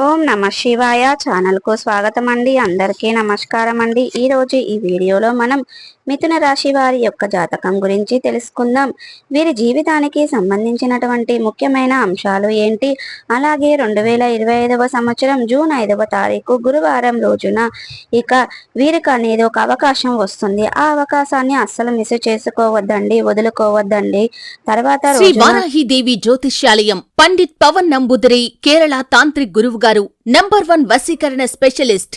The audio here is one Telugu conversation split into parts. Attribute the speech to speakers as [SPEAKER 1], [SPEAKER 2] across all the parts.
[SPEAKER 1] ఓం నమ శివాయ ఛానల్కు స్వాగతం అండి అందరికీ నమస్కారం అండి ఈరోజు ఈ వీడియోలో మనం మిథున రాశి వారి యొక్క జాతకం గురించి తెలుసుకుందాం. వీరి జీవితానికి సంబంధించినటువంటి ముఖ్యమైన అంశాలు ఏంటి? అలాగే రెండు వేల ఇరవై ఐదవ సంవత్సరం జూన్ ఐదవ తారీఖు గురువారం రోజున ఇక వీరికి అనేది ఒక అవకాశం వస్తుంది. ఆ అవకాశాన్ని అస్సలు మిస్ చేసుకోవద్దండి వదులుకోవద్దండి. తర్వాత
[SPEAKER 2] వారాహిదేవి జ్యోతిష్యాలయం పండిత్ పవన్ నంబుదరి కేరళ తాంత్రిక్ గురువు గారు నంబర్ వన్ వశీకరణ స్పెషలిస్ట్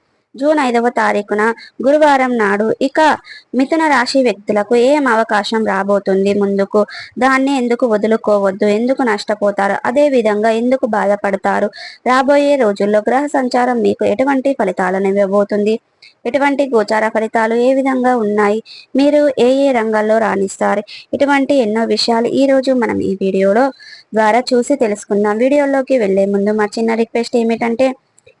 [SPEAKER 1] జూన్ ఐదవ తారీఖున గురువారం నాడు ఇక మిథున రాశి వ్యక్తులకు ఏం అవకాశం రాబోతుంది? ముందుకు దాన్ని ఎందుకు వదులుకోవద్దు? ఎందుకు నష్టపోతారు? అదే విధంగా ఎందుకు బాధపడతారు? రాబోయే రోజుల్లో గ్రహ సంచారం మీకు ఎటువంటి ఫలితాలను ఇవ్వబోతుంది? ఎటువంటి గోచార ఫలితాలు ఏ విధంగా ఉన్నాయి? మీరు ఏ ఏ రంగాల్లో రాణిస్తారు? ఇటువంటి ఎన్నో విషయాలు ఈ రోజు మనం ఈ వీడియోలో ద్వారా చూసి తెలుసుకుందాం. వీడియోలోకి వెళ్ళే ముందు మా చిన్న రిక్వెస్ట్ ఏమిటంటే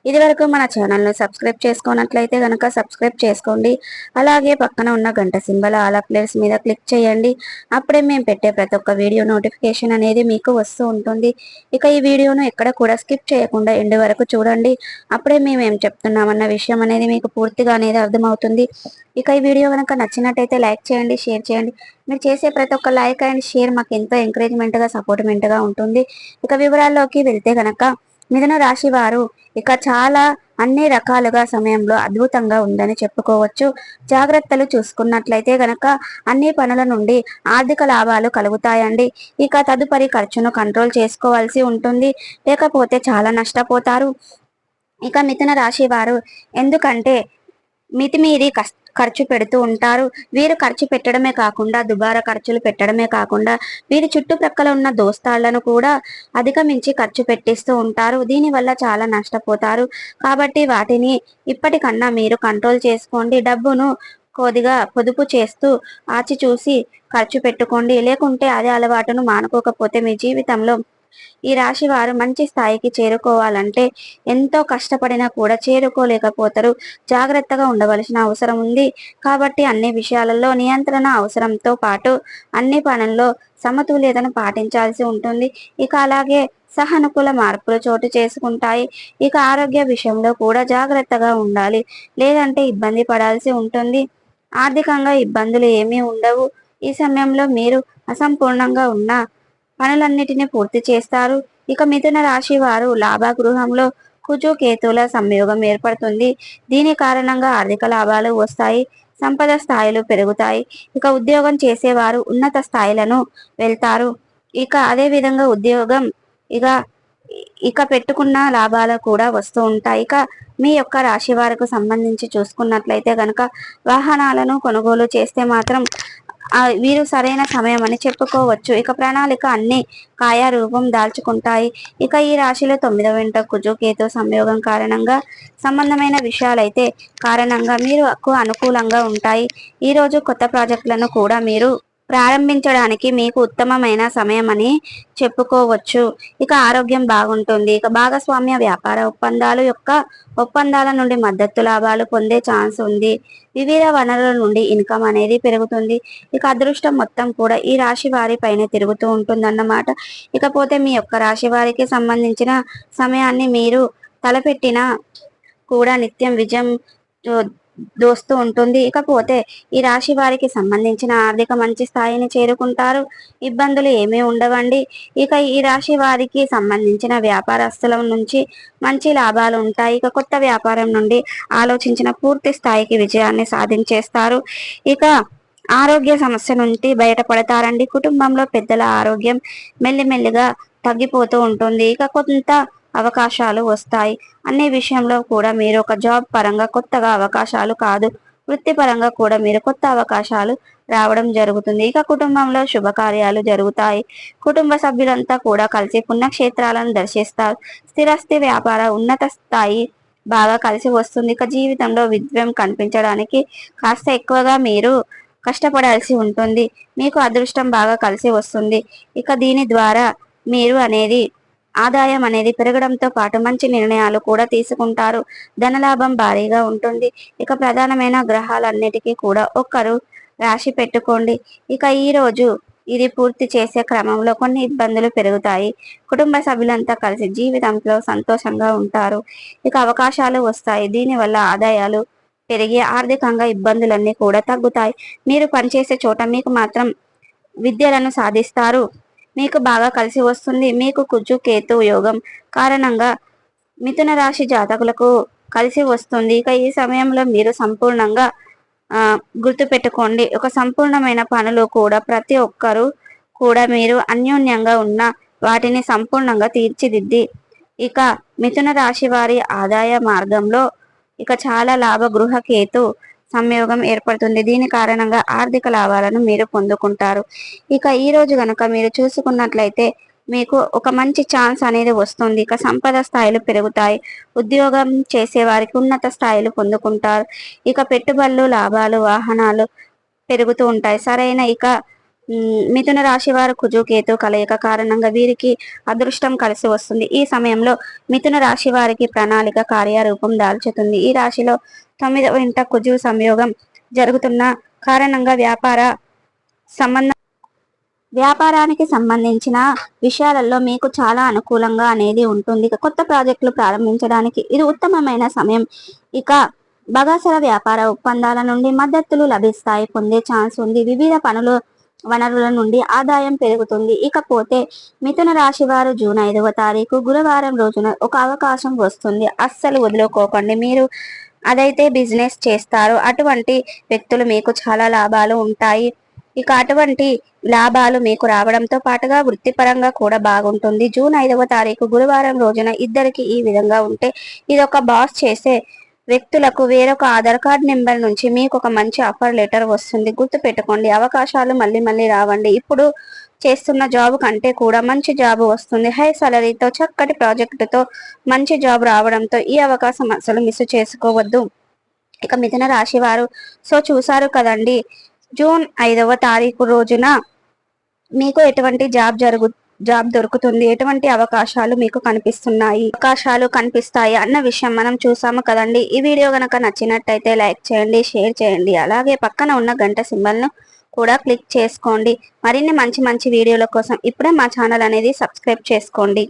[SPEAKER 1] ఇదివరకు మన ఛానల్ను సబ్స్క్రైబ్ చేసుకున్నట్లయితే కనుక సబ్స్క్రైబ్ చేసుకోండి. అలాగే పక్కన ఉన్న గంట సింబల్ ఆల్ ప్లేస్ మీద క్లిక్ చేయండి. అప్పుడే మేము పెట్టే ప్రతి ఒక్క వీడియో నోటిఫికేషన్ అనేది మీకు వస్తూ ఉంటుంది. ఇక ఈ వీడియోను ఎక్కడ కూడా స్కిప్ చేయకుండా ఎండు వరకు చూడండి. అప్పుడే మేము ఏం చెప్తున్నామన్న విషయం అనేది మీకు పూర్తిగా అనేది అర్థమవుతుంది. ఇక ఈ వీడియో కనుక నచ్చినట్టయితే లైక్ చేయండి షేర్ చేయండి. మీరు చేసే ప్రతి ఒక్క లైక్ అండ్ షేర్ మాకు ఎంతో ఎంకరేజ్మెంట్గా సపోర్ట్మెంట్గా సపోర్ట్మెంట్గా ఉంటుంది. ఇక వివరాల్లోకి వెళ్తే కనుక మిథున రాశి వారు ఇక చాలా అన్ని రకాలుగా సమయంలో అద్భుతంగా ఉందని చెప్పుకోవచ్చు. జాగ్రత్తలు చూసుకున్నట్లయితే గనక అన్ని పనుల నుండి ఆర్థిక లాభాలు కలుగుతాయండి. ఇక తదుపరి ఖర్చును కంట్రోల్ చేసుకోవాల్సి ఉంటుంది. లేకపోతే చాలా నష్టపోతారు. ఇక మిథున రాశి వారు ఎందుకంటే మితిమీరి కష్ట ఖర్చు పెడుతూ ఉంటారు. వీరు ఖర్చు పెట్టడమే కాకుండా దుబారా ఖర్చులు పెట్టడమే కాకుండా వీరి చుట్టుప్రక్కల ఉన్న దోస్తాళ్ళను కూడా అధిగమించి ఖర్చు పెట్టిస్తూ ఉంటారు. దీనివల్ల చాలా నష్టపోతారు. కాబట్టి వాటిని ఇప్పటికన్నా మీరు కంట్రోల్ చేసుకోండి. డబ్బును కొద్దిగా పొదుపు చేస్తూ ఆచి చూసి ఖర్చు పెట్టుకోండి. లేకుంటే అదే అలవాటును మానుకోకపోతే మీ జీవితంలో ఈ రాశి వారు మంచి స్థాయికి చేరుకోవాలంటే ఎంతో కష్టపడినా కూడా చేరుకోలేకపోతారు. జాగ్రత్తగా ఉండవలసిన అవసరం ఉంది. కాబట్టి అన్ని విషయాలలో నియంత్రణ అవసరంతో పాటు అన్ని పనుల్లో సమతుల్యతను పాటించాల్సి ఉంటుంది. ఇక అలాగే సహానుకూల మార్పులు చోటు చేసుకుంటాయి. ఇక ఆరోగ్య విషయంలో కూడా జాగ్రత్తగా ఉండాలి. లేదంటే ఇబ్బంది పడాల్సి ఉంటుంది. ఆర్థికంగా ఇబ్బందులు ఏమీ ఉండవు. ఈ సమయంలో మీరు అసంపూర్ణంగా ఉన్న పనులన్నిటిని పూర్తి చేస్తారు. ఇక మిథున రాశి వారు లాభగృహంలో కుజు కేతుల సంయోగం ఏర్పడుతుంది. దీని కారణంగా ఆర్థిక లాభాలు వస్తాయి సంపద స్థాయిలు పెరుగుతాయి. ఇక ఉద్యోగం చేసేవారు ఉన్నత స్థాయిలను వెళ్తారు. ఇక అదే విధంగా ఉద్యోగం ఇక ఇక పెట్టుకున్న లాభాలు కూడా వస్తూ ఉంటాయి. ఇక మీ యొక్క రాశి వారికి సంబంధించి చూసుకున్నట్లయితే కనుక వాహనాలను కొనుగోలు చేస్తే మాత్రం వీరు సరైన సమయం అని చెప్పుకోవచ్చు. ఇక ప్రణాళిక అన్ని కాయారూపం దాల్చుకుంటాయి. ఇక ఈ రాశిలో తొమ్మిదవ ఇంట కుజు కేతు సంయోగం కారణంగా సంబంధమైన విషయాలైతే కారణంగా మీరు అనుకూలంగా ఉంటాయి. ఈరోజు కొత్త ప్రాజెక్టులను కూడా మీరు ప్రారంభించడానికి మీకు ఉత్తమమైన సమయం అని చెప్పుకోవచ్చు. ఇక ఆరోగ్యం బాగుంటుంది. ఇక భాగస్వామ్య వ్యాపార ఒప్పందాలు యొక్క ఒప్పందాల నుండి మద్దతు లాభాలు పొందే ఛాన్స్ ఉంది. వివిధ వనరుల నుండి ఇన్కమ్ అనేది పెరుగుతుంది. ఇక అదృష్టం మొత్తం కూడా ఈ రాశి వారి పైన తిరుగుతూ ఉంటుందన్నమాట. ఇకపోతే మీ యొక్క రాశి వారికి సంబంధించిన సమయాన్ని మీరు తలపెట్టిన కూడా నిత్యం విజయం దోస్తూ ఉంటుంది. ఇకపోతే ఈ రాశి వారికి సంబంధించిన ఆర్థిక మంచి స్థాయిని చేరుకుంటారు. ఇబ్బందులు ఏమీ ఉండవండి. ఇక ఈ రాశి వారికి సంబంధించిన వ్యాపారస్తుల నుంచి మంచి లాభాలు ఉంటాయి. ఇక కొత్త వ్యాపారం నుండి ఆలోచించిన పూర్తి స్థాయికి విజయాన్ని సాధించేస్తారు. ఇక ఆరోగ్య సమస్య నుండి బయటపడతారండి. కుటుంబంలో పెద్దల ఆరోగ్యం మెల్లిమెల్లిగా తగ్గిపోతూ ఉంటుంది. ఇక కొంత అవకాశాలు వస్తాయి. అన్ని విషయంలో కూడా మీరు ఒక జాబ్ పరంగా కొత్తగా అవకాశాలు కాదు. వృత్తిపరంగా కూడా మీరు కొత్త అవకాశాలు రావడం జరుగుతుంది. ఇక కుటుంబంలో శుభకార్యాలు జరుగుతాయి. కుటుంబ సభ్యులంతా కూడా కలిసి పుణ్యక్షేత్రాలను దర్శిస్తారు. స్థిరస్థి వ్యాపార ఉన్నత స్థాయి బాగా కలిసి వస్తుంది. ఇక జీవితంలో విద్వం కనిపించడానికి కాస్త ఎక్కువగా మీరు కష్టపడాల్సి ఉంటుంది. మీకు అదృష్టం బాగా కలిసి వస్తుంది. ఇక దీని ద్వారా మీరు అనేది ఆదాయం అనేది పెరగడంతో పాటు మంచి నిర్ణయాలు కూడా తీసుకుంటారు. ధనలాభం భారీగా ఉంటుంది. ఇక ప్రధానమైన గ్రహాలన్నిటికీ కూడా ఒక్కరు రాశి పెట్టుకోండి. ఇక ఈ రోజు ఇది పూర్తి చేసే క్రమంలో కొన్ని ఇబ్బందులు పెరుగుతాయి. కుటుంబ సభ్యులంతా కలిసి జీవితంలో సంతోషంగా ఉంటారు. ఇక అవకాశాలు వస్తాయి. దీనివల్ల ఆదాయాలు పెరిగి ఆర్థికంగా ఇబ్బందులన్నీ కూడా తగ్గుతాయి. మీరు పనిచేసే చోట మీకు మాత్రం విద్యలను సాధిస్తారు. మీకు బాగా కలిసి వస్తుంది. మీకు కుజు కేతు యోగం కారణంగా మిథున రాశి జాతకులకు కలిసి వస్తుంది. ఇక ఈ సమయంలో మీరు సంపూర్ణంగా గుర్తుపెట్టుకోండి. గుర్తు పెట్టుకోండి ఒక సంపూర్ణమైన పనులు కూడా ప్రతి ఒక్కరూ కూడా మీరు అన్యోన్యంగా ఉన్న వాటిని సంపూర్ణంగా తీర్చిదిద్ది. ఇక మిథున రాశి వారి ఆదాయ మార్గంలో ఇక చాలా లాభ గృహ కేతు సంయోగం ఏర్పడుతుంది. దీని కారణంగా ఆర్థిక లాభాలను మీరు పొందుకుంటారు. ఇక ఈ రోజు గనక మీరు చూసుకున్నట్లయితే మీకు ఒక మంచి ఛాన్స్ అనేది వస్తుంది. ఇక సంపద స్థాయిలు పెరుగుతాయి. ఉద్యోగం చేసే వారికి ఉన్నత స్థాయిలు పొందుకుంటారు. ఇక పెట్టుబడులు లాభాలు వాహనాలు పెరుగుతూ ఉంటాయి. సరైన ఇక మిథున రాశి వారు కుజుకేతు కలయిక కారణంగా వీరికి అదృష్టం కలిసి వస్తుంది. ఈ సమయంలో మిథున రాశి వారికి ప్రణాళిక కార్యరూపం దాల్చుతుంది. ఈ రాశిలో తొమ్మిదవ ఇంట కుజు సంయోగం జరుగుతున్న కారణంగా వ్యాపార సంబంధ వ్యాపారానికి సంబంధించిన విషయాలలో మీకు చాలా అనుకూలంగా అనేది ఉంటుంది. కొత్త ప్రాజెక్టులు ప్రారంభించడానికి ఇది ఉత్తమమైన సమయం. ఇక బగాసర వ్యాపార ఒప్పందాల నుండి మద్దతులు లభిస్తాయి. పొందే ఛాన్స్ ఉంది. వివిధ పనులు వనరుల నుండి ఆదాయం పెరుగుతుంది. ఇకపోతే మిథున రాశి వారు జూన్ ఐదవ తారీఖు గురువారం రోజున ఒక అవకాశం వస్తుంది. అస్సలు వదులుకోకండి. మీరు అదైతే బిజినెస్ చేస్తారు. అటువంటి వ్యక్తులు మీకు చాలా లాభాలు ఉంటాయి. ఇక అటువంటి లాభాలు మీకు రావడంతో పాటుగా వృత్తిపరంగా కూడా బాగుంటుంది. జూన్ ఐదవ తారీఖు గురువారం రోజున ఇద్దరికి ఈ విధంగా ఉంటే ఇది ఒక బాస్ చేసే వ్యక్తులకు వేరొక ఆధార్ కార్డ్ నెంబర్ నుంచి మీకు ఒక మంచి ఆఫర్ లెటర్ వస్తుంది. గుర్తు పెట్టుకోండి అవకాశాలు మళ్ళీ మళ్ళీ రావండి. ఇప్పుడు చేస్తున్న జాబ్ కంటే కూడా మంచి జాబ్ వస్తుంది. హై సాలరీతో చక్కటి ప్రాజెక్టుతో మంచి జాబ్ రావడంతో ఈ అవకాశం అసలు మిస్ చేసుకోవద్దు. ఇక మిథున రాశి వారు సో చూసారు కదండి జూన్ ఐదవ తారీఖు రోజున మీకు ఎటువంటి జాబ్ జరుగు జాబ్ దొరుకుతుంది. ఎటువంటి అవకాశాలు మీకు కనిపిస్తున్నాయి? అవకాశాలు కనిపిస్తాయి అన్న విషయం మనం చూసాము కదండి. ఈ వీడియో గనక నచ్చినట్టయితే లైక్ చేయండి షేర్ చేయండి. అలాగే పక్కన ఉన్న గంట సింబల్ను కూడా క్లిక్ చేసుకోండి. మరిన్ని మంచి మంచి వీడియోల కోసం ఇప్పుడే మా ఛానల్ అనేది సబ్స్క్రైబ్ చేసుకోండి.